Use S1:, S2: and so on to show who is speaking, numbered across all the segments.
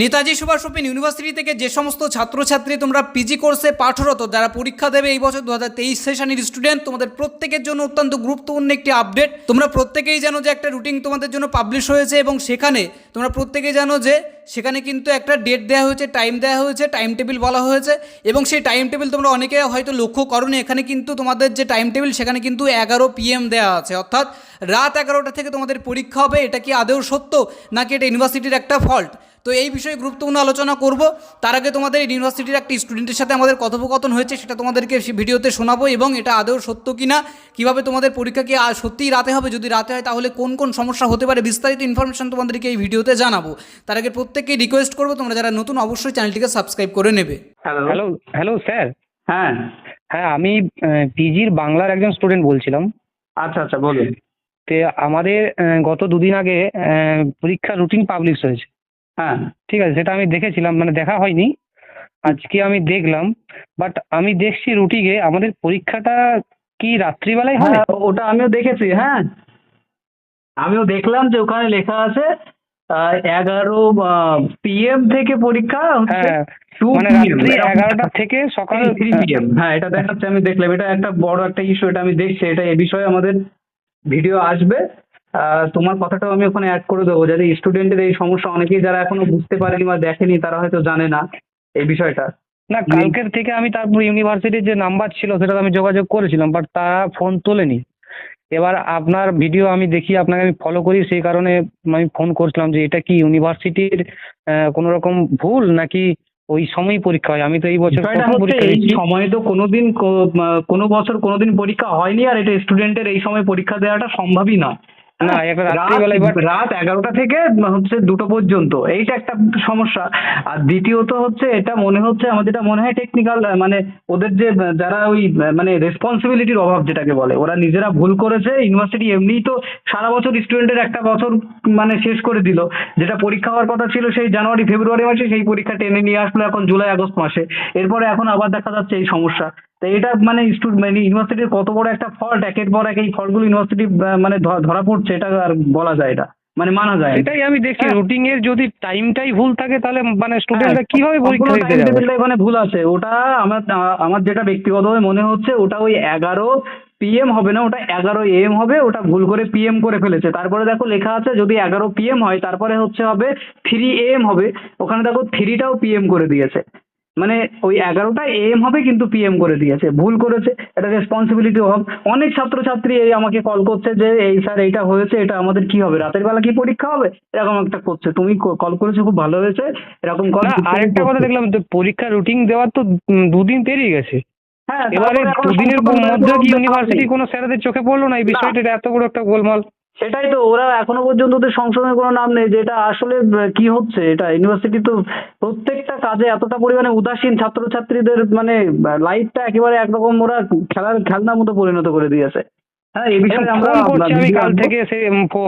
S1: Netaji Subhash open university থেকে যে সমস্ত ছাত্রছাত্রী তোমরা পিজি কোর্সে পাঠরত, যারা পরীক্ষা দেবে এই বছর দু হাজার তেইশ সেশনের স্টুডেন্ট তোমাদের প্রত্যেকের জন্য অত্যন্ত গুরুত্বপূর্ণ একটি আপডেট তোমরা প্রত্যেকেই জানো যে একটা রুটিন তোমাদের জন্য পাবলিশ হয়েছে এবং সেখানে তোমরা প্রত্যেকেই জানো যে সেখানে কিন্তু একটা ডেট দেওয়া হয়েছে টাইম দেওয়া হয়েছে টাইম টেবিল বলা হয়েছে এবং সেই টাইম টেবিল তোমরা অনেকে হয়তো লক্ষ্য করনি, এখানে কিন্তু তোমাদের যে টাইম টেবিল সেখানে কিন্তু এগারো পিএম দেওয়া আছে। অর্থাৎ রাত এগারোটা থেকে তোমাদের পরীক্ষা হবে, এটা কি আদৌ সত্য নাকি এটা ইউনিভার্সিটির একটা ফল্ট তো এই বিষয়ে গুরুত্বপূর্ণ আলোচনা করব। তার আগে তোমাদের ইউনিভার্সিটির একটি স্টুডেন্টের সাথে আমাদের কথোপকথন হয়েছে সেটা তোমাদেরকে ভিডিওতে শোনাবো এবং এটা আদৌ সত্য কিনা কীভাবে তোমাদের পরীক্ষা কি সত্যিই রাতে হবে যদি রাতে হয় তাহলে কোন কোন সমস্যা হতে পারে বিস্তারিত ইনফরমেশন তোমাদেরকে এই ভিডিওতে জানাব। তার আগে প্রত্যেককেই রিকোয়েস্ট করব তোমরা যারা নতুন অবশ্যই চ্যানেলটিকে সাবস্ক্রাইব করে নেবে।
S2: হ্যালো
S3: হ্যালো স্যার
S2: হ্যাঁ।
S3: হ্যাঁ আমি পিজির বাংলার একজন স্টুডেন্ট বলছিলাম।
S2: আচ্ছা আচ্ছা বলুন।
S3: তে আমাদের আহ, গত দুদিন আগে আহ, পরীক্ষার রুটিন পাবলিশ হয়েছে।
S2: হ্যাঁ
S3: ঠিক আছে সেটা আমি দেখেছিলাম মানে দেখা হয়নি। আজকে আমি দেখলাম বাট আমি দেখছি রুটিনে আমাদের পরীক্ষাটা কি রাত্রিবেলায় হবে?
S2: হ্যাঁ ওটা আমিও দেখেছি হ্যাঁ। আমিও দেখলাম যে ওখানে লেখা আছে এগারো পিএম থেকে পরীক্ষা হচ্ছে
S3: হ্যাঁ মানে রাত্রি এগারোটা থেকে সকাল
S2: থ্রি পিএম হ্যাঁ এটা দেখাচ্ছে আমি দেখলাম এটা একটা বড় একটা ইস্যু এটা আমি দেখছি এটা এ বিষয়ে আমাদের ভিডিও আসবে। তোমার কথাটাও আমি ওখানে অ্যাড করে দেবো যাতে স্টুডেন্টের এই সমস্যা অনেকেই যারা এখনও বুঝতে পারেনি বা দেখেনি তারা হয়তো জানে না এই বিষয়টা।
S3: না কালকের থেকে আমি তারপর ইউনিভার্সিটির যে নাম্বার ছিল সেটা আমি যোগাযোগ করেছিলাম বাট তারা ফোন তোলেনি। এবার আপনার ভিডিও আমি দেখি আপনাকে আমি ফলো করি সেই কারণে আমি ফোন করছিলাম যে এটা কি ইউনিভার্সিটির কোনো রকম ভুল নাকি ওই সময়ই পরীক্ষা হয়? আমি তো এই বছর
S2: এই
S3: দিচ্ছি
S2: সময় তো কোনোদিন কোনো বছর কোনোদিন পরীক্ষা হয়নি আর এটা স্টুডেন্টের এই সময় পরীক্ষা দেওয়াটা সম্ভবই নয়
S3: না, একটা
S2: রাত রাত এগারোটা থেকে হচ্ছে দুটো পর্যন্ত। এইটা একটা সমস্যা। আর দ্বিতীয়ত হচ্ছে এটা মনে হচ্ছে আমার যেটা মনে হয় টেকনিক্যাল মানে ওদের যে যারা ওই মানে রেসপন্সিবিলিটির অভাব যেটাকে বলে ওরা নিজেরা ভুল করেছে ইউনিভার্সিটি এমনিই তো সারা বছর স্টুডেন্টের একটা বছর মানে শেষ করে দিল। যেটা পরীক্ষা হওয়ার কথা ছিল সেই জানুয়ারি ফেব্রুয়ারি মাসে সেই পরীক্ষা টেনে নিয়ে আসলো এখন জুলাই আগস্ট মাসে। এরপরে এখন আবার দেখা যাচ্ছে এই সমস্যা। তো এটা মানে মানে ইউনিভার্সিটির কত বড় একটা ফল্ট একের পর এক এই ফল্টগুলো ইউনিভার্সিটি মানে ধরা পড়ছে এটা আর বলা যায় এটা মানে মানা যায়।
S3: এটাই আমি দেখছি
S2: হ্যাঁ।
S3: রুটিন এর যদি টাইমটাই ভুল থাকে তাহলে মানে স্টুডেন্টরা
S2: হ্যাঁ,
S3: কীভাবে পরীক্ষা দিতে যাবে?
S2: টা ভুল আছে। ওটা আমার আমার যেটা ব্যক্তিগতভাবে মনে হচ্ছে ওটা ওই এগারো পিএম হবে না ওটা এগারো এম হবে ওটা ভুল করে পিএম করে ফেলেছে। তারপরে দেখো লেখা আছে যদি এগারো পিএম হয় তারপরে হচ্ছে হবে থ্রি এম হবে। ওখানে দেখো থ্রিটাও পিএম করে দিয়েছে। মানে ওই এগারোটা এম হবে কিন্তু পিএম করে দিয়েছে। ভুল করেছে এটা রেসপন্সিবিলিটি অভাব অনেক ছাত্রছাত্রী এই আমাকে কল করছে যে এই স্যার এইটা হয়েছে এটা আমাদের কি হবে? রাতের বেলা কি পরীক্ষা হবে? এরকম একটা করছে। তুমি কল করেছ খুব ভালো হয়েছে। এরকম কল
S3: আরেকটা কথা দেখলাম তো পরীক্ষার রুটিন দেওয়ার তো দুদিন পেরিয়ে গেছে।
S2: হ্যাঁ
S3: এবারে দুদিনের মধ্যে কি ইউনিভার্সিটি কোনো স্যারেদের চোখে পড়ল না? এই বিষয়টা এত বড় একটা গোলমাল।
S2: সেটাই তো, ওরা এখনও পর্যন্ত ওদের সংশোধনের কোনো নাম নেই যে এটা আসলে কি হচ্ছে এটা? ইউনিভার্সিটি তো প্রত্যেকটা কাজে এতটা পরিমাণে উদাসীন ছাত্রছাত্রীদের মানে লাইফটা একেবারে একরকম ওরা খেলার, খেলনার মতো পরিণত করে দিয়েছে। হ্যাঁ এই বিষয়ে আমরা
S3: আমি কাল থেকে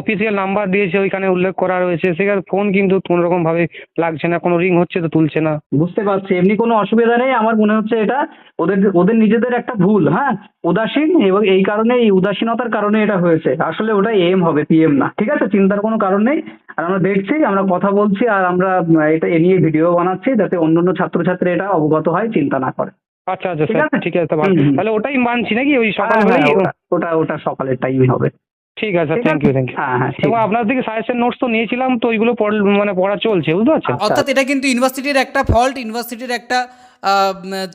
S3: অফিসিয়াল নাম্বার দিয়েছে ওইখানে উল্লেখ করা রয়েছে। সেখানে ফোন কিন্তু কোনো রকম ভাবে লাগছে না কোনো রিং হচ্ছে তো তুলছে না।
S2: বুঝতে পারছি এমনি কোনো অসুবিধা নেই আমার মনে হচ্ছে এটা ওদের ওদের নিজেদের একটা ভুল হ্যাঁ? উদাসীন এবং এই কারণে এই উদাসীনতার কারণে এটা হয়েছে। আসলে ওটা এম হবে পিএম না ঠিক আছে? চিন্তার কোনো কারণ নেই। আর আমরা দেখছি আমরা কথা বলছি আর আমরা এটা এ নিয়ে ভিডিও বানাচ্ছি যাতে অন্যান্য অন্য ছাত্রছাত্রী এটা অবগত হয় চিন্তা না করে।
S3: আচ্ছা আচ্ছা
S2: ঠিক আছে?
S3: ঠিক আছে। তাহলে ওটাই মানছি নাকি? ওই
S2: হ্যাঁ,
S3: সকালবেলায়
S2: হ্যাঁ, ওটা- ওটা সকালের টাইমই হবে।
S3: ঠিক আছে
S2: ঠিক
S3: থ্যাংক ইউ থ্যাংক ইউ
S2: হ্যাঁ হ্যাঁ ঠিক
S3: এবং
S2: আছে।
S3: আপনার থেকে সাজেশন নোটস তো নিয়েছিলাম তো ওইগুলো পড়- মানে পড়া চলছে বুঝতে পারছেন?
S1: অর্থাৎ এটা কিন্তু ইউনিভার্সিটির একটা ফল্ট ইউনিভার্সিটির একটা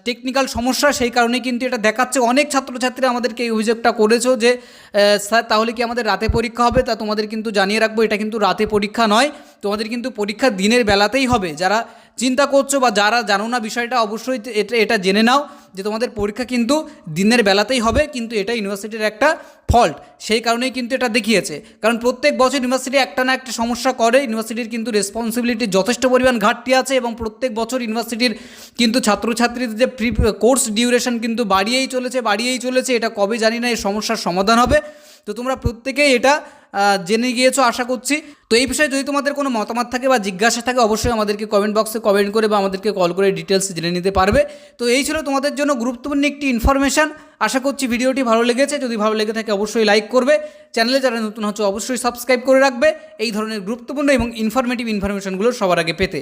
S1: টেকনিক্যাল সমস্যা সেই কারণে কিন্তু এটা দেখাচ্ছে। অনেক ছাত্রছাত্রীরা আমাদেরকে এই অভিযোগটা করেছ যে আহ, স্যার তাহলে কি আমাদের রাতে পরীক্ষা হবে? তা তোমাদের কিন্তু জানিয়ে রাখব এটা কিন্তু রাতে পরীক্ষা নয়। তোমাদের কিন্তু পরীক্ষা দিনের বেলাতেই হবে। যারা চিন্তা করছ বা যারা জানো না বিষয়টা, অবশ্যই এটা এটা জেনে নাও যে তোমাদের পরীক্ষা কিন্তু দিনের বেলাতেই হবে, কিন্তু এটা ইউনিভার্সিটির একটা ফল্ট। সেই কারণেই কিন্তু এটা দেখিয়েছে। কারণ প্রত্যেক বছর ইউনিভার্সিটি একটা না একটা সমস্যা করে, ইউনিভার্সিটির কিন্তু রেসপন্সিবিলিটি যথেষ্ট পরিমাণ ঘাটতি আছে এবং প্রত্যেক বছর ইউনিভার্সিটির কিন্তু ছাত্রছাত্রীদের যে প্রি কোর্স ডিউরেশন কিন্তু বাড়িয়েই চলেছে বাড়িয়েই চলেছে, এটা কবে জানি না এই সমস্যার সমাধান হবে। তো তোমরা প্রত্যেকেই এটা জেনে গিয়েছো, আশা করছি। তো এই বিষয়ে যদি তোমাদের কোনো মতামত থাকে বা জিজ্ঞাসা থাকে, অবশ্যই আমাদেরকে কমেন্ট বক্সে কমেন্ট করে বা আমাদেরকে কল করে ডিটেলস জেনে নিতে পারবে। তো এই ছিল তোমাদের জন্য গুরুত্বপূর্ণ একটি ইনফরমেশান আশা করছি ভিডিওটি ভালো লেগেছে। যদি ভালো লেগে থাকে, অবশ্যই লাইক করবে। চ্যানেলে যারা নতুন হচ্ছে, অবশ্যই সাবস্ক্রাইব করে রাখবে। এই ধরনের গুরুত্বপূর্ণ এবং ইনফরমেটিভ ইনফরমেশনগুলো সবার আগে পেতে।